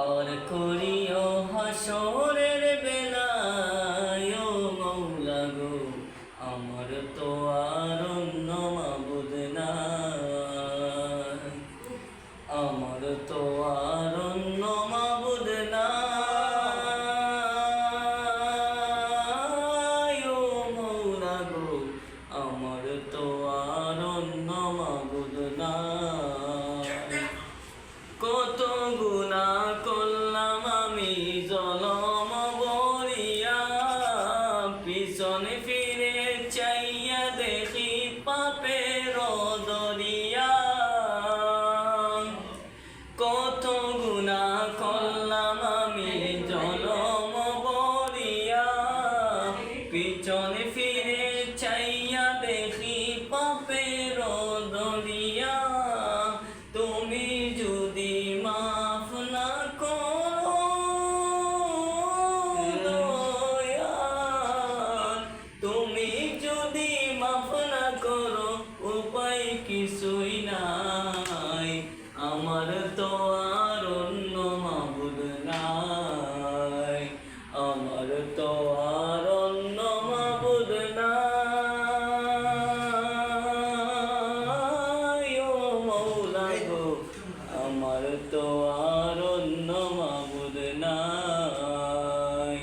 পার করিও হাসরের বেলায় মৌলা গো আমার তো আর পিছনে ফিরে চাইয়া দেখি পাপের দরিয়া। কত গুণা করলাম আমি জনম বরিয়া পিছনে ফিরে আমার তো আর অন্য মাবুদ নাই।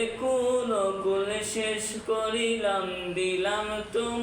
একুল কুল শেষ করিলাম দিলাম তোমার